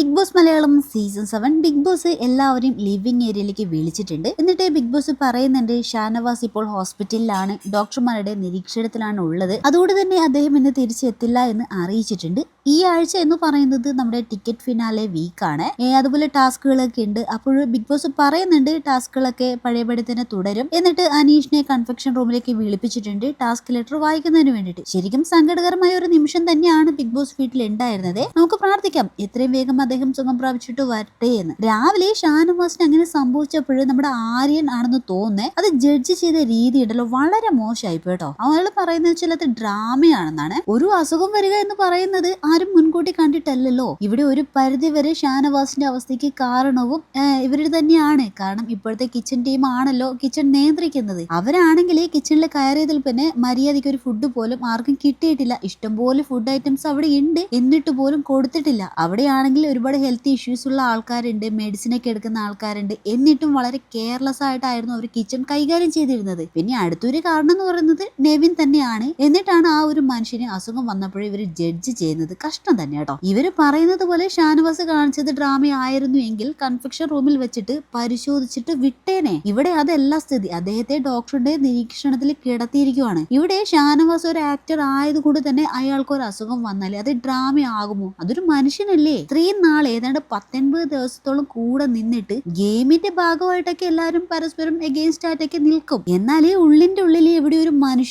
Bigg Boss Malayalam season seven Bigg Boss എല്ലാവരെയും living ഏരിയയിലേക്ക് വിളിച്ചിട്ടുണ്ട്. എന്നിട്ട് ബിഗ് ബോസ് പറയുന്നുണ്ട് ഷാനവാസ് ഇപ്പോൾ ഹോസ്പിറ്റലിലാണ്. ഡോക്ടർമാരുടെ നിരീക്ഷണത്തിലാണ് ഉള്ളത്. അതുകൊണ്ട് തന്നെ അദ്ദേഹം ഇന്ന് തിരിച്ചെത്തില്ല എന്ന് അറിയിച്ചിട്ടുണ്ട്. ഈ ആഴ്ച എന്ന് പറയുന്നത് നമ്മുടെ ടിക്കറ്റ് ഫിനാലെ വീക്കാണ് അതുപോലെ ടാസ്കുകളൊക്കെ ഉണ്ട്. അപ്പോൾ ബിഗ് ബോസ് പറയുന്നുണ്ട് ടാസ്കുകളൊക്കെ പഴയപടി തന്നെ തുടരും. എന്നിട്ട് അനീഷിനെ കൺഫെക്ഷൻ റൂമിലേക്ക് വിളിപ്പിച്ചിട്ടുണ്ട് ടാസ്ക് ലെറ്റർ വായിക്കുന്നതിന് വേണ്ടിയിട്ട്. ശരിക്കും സങ്കടകരമായ ഒരു നിമിഷം തന്നെയാണ് ബിഗ് ബോസ് വീട്ടിൽ ഉണ്ടായിരുന്നത്. നമുക്ക് പ്രാർത്ഥിക്കാം. എത്രയും വേഗം അദ്ദേഹം സുഖം പ്രാപിച്ചിട്ട് വരട്ടെ എന്ന്. രാവിലെ ഷാനുവാസിന് അങ്ങനെ സംഭവിച്ചപ്പോൾ നമ്മുടെ ആര്യൻ ആണെന്ന് തോന്നുന്നത് അത് ജഡ്ജ് ചെയ്ത രീതി ഉണ്ടല്ലോ. വളരെ മോശമായി കേട്ടോ. അയാൾ പറയുന്നത് ചിലത് ഡ്രാമയാണെന്നാണ് ഒരു അസുഖം വരിക എന്ന് പറയുന്നത് ആരും മുൻകൂട്ടി കണ്ടിട്ടല്ലല്ലോ. ഇവിടെ ഒരു പരിധി വരെ ഷാനവാസിന്റെ അവസ്ഥയ്ക്ക് കാരണവും ഇവരുടെ തന്നെയാണ്. കാരണം ഇപ്പോഴത്തെ കിച്ചൺ ടീം ആണല്ലോ കിച്ചൺ നിയന്ത്രിക്കുന്നത്. അവരാണെങ്കിൽ കിച്ചണിൽ കയറിയതിൽ പിന്നെ മര്യാദയ്ക്ക് ഒരു ഫുഡ് പോലും ആർക്കും കിട്ടിയിട്ടില്ല. ഇഷ്ടംപോലെ ഫുഡ് ഐറ്റംസ് അവിടെ ഉണ്ട് എന്നിട്ട് പോലും കൊടുത്തിട്ടില്ല. അവിടെയാണെങ്കിൽ ഒരുപാട് ഹെൽത്ത് ഇഷ്യൂസ് ഉള്ള ആൾക്കാരുണ്ട്. മെഡിസിൻ ഒക്കെ എടുക്കുന്ന ആൾക്കാരുണ്ട്. എന്നിട്ടും വളരെ കെയർലെസ് ആയിട്ടായിരുന്നു അവർ കിച്ചൺ കൈകാര്യം ചെയ്തിരുന്നത്. പിന്നെ അടുത്തൊരു കാരണം എന്ന് പറയുന്നത് നെവിൻ തന്നെയാണ്. എന്നിട്ടാണ് ആ ഒരു മനുഷ്യന് അസുഖം വന്നപ്പോഴേ ഇവർ ജഡ്ജ് ചെയ്യുന്നത്. കഷ്ടം തന്നെ കേട്ടോ. ഇവർ പറയുന്നത് പോലെ ഷാനവാസ് കാണിച്ചത് ഡ്രാമ ആയിരുന്നു എങ്കിൽ കൺഫെക്ഷൻ റൂമിൽ വെച്ചിട്ട് പരിശോധിച്ചിട്ട് വിട്ടേനെ. ഇവിടെ അതല്ല സ്ഥിതി. അദ്ദേഹത്തെ ഡോക്ടറുടെ നിരീക്ഷണത്തിൽ കിടത്തിയിരിക്കുവാണ്. ഇവിടെ ഷാനവാസ് ഒരു ആക്ടർ ആയതുകൊണ്ട് തന്നെ അയാൾക്ക് ഒരു അസുഖം വന്നാൽ അത് ഡ്രാമ ആകുമോ? അതൊരു മനുഷ്യനല്ലേ? ഇത്രയും നാൾ ഏതാണ്ട് പത്തൊൻപത് ദിവസത്തോളം കൂടെ നിന്നിട്ട് ഗെയിമിന്റെ ഭാഗമായിട്ടൊക്കെ എല്ലാവരും പരസ്പരം എഗെയിൻസ്റ്റ് ആയിട്ടൊക്കെ നിൽക്കും. എന്നാൽ ഈ ഉള്ളിന്റെ ഉള്ളിൽ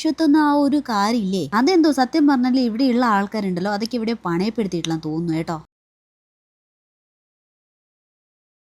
മനുഷ്യത്വം ആ ഒരു കാര്യമില്ലേ? അതെന്തോ സത്യം പറഞ്ഞാൽ ഇവിടെയുള്ള ആൾക്കാരുണ്ടല്ലോ. അതൊക്കെ ഇവിടെ പണയപ്പെടുത്തിയിട്ടില്ല തോന്നുന്നു കേട്ടോ.